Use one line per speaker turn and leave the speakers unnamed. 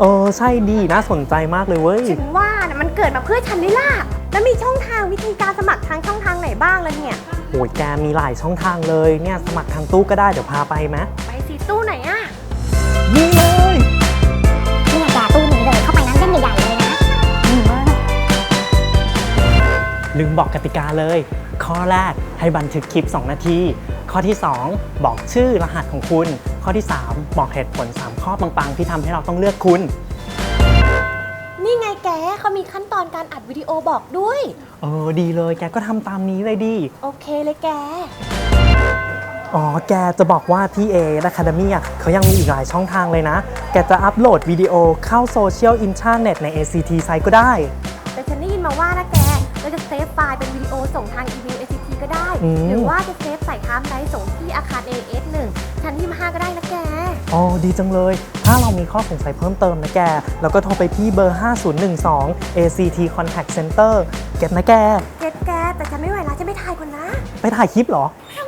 เออใช่ดีน่าสนใจมากเลยเว้ย
ฉันว่านะมันเกิดมาเพื่อฉันนี่ล่ะ แล้วมีช่องทางวิธีการสมัครทางช่องทางไหนบ้างล่ะเนี่ย
โอ้ยแกมีหลายช่องทางเลยเนี่ยสมัครทางตู้ก็ได้เดี๋ยวพาไปไหม
ไปสิตู้ไหนอะ
นี่เลย
นี่แกตู้นี้เลยเข้าไปนั้นเส้นใหญ่ๆเลยนะอืม
ลืมบอกกติกาเลย ข้อแรกให้บันทึกคลิป 2 นาที ข้อที่ 2 บอกชื่อรหัสของคุณ ข้อที่ 3 บอกเหตุผล 3 ข้อปังๆ ที่ทำให้เราต้องเลือกคุณ
นี่ไงแกเขามีขั้นตอนการอัดวิดีโอบอกด้วย
เออดีเลยแกก็ทำตามนี้เลยดี
โอเคเลยแก
อ๋อ แกจะบอกว่าที่ A Academy อะเขายังมีอีกหลายช่องทางเลยนะ แกจะอัปโหลดวิดีโอเข้าโซเชียลอินเทอร์เน็ตใน ACT ไซต์ก็ได้
แต่ฉันได้ยินมาว่านะแก เราจะเซฟไฟล์เป็นวิดีโอส่งทางอีเมล ACT ก็ได้
อืม
หรือว่าจะเซฟใส่ไทม์ไลน์ส่งที่อาคาร AS 1 ชั้น25ก็ได้นะแก
อ๋อดีจังเลย ถ้าเรามีข้อสงสัยเพิ่มเติมนะแกแล้วก็โทรไปที่เบอร์ 5012 ACT Contact Center เก็บนะแก
เจ็ดแกแต่ฉันไม่ไหวแล้วจะไม่ทายคนนะ
ไปถ่ายคลิปเหรอ
ใ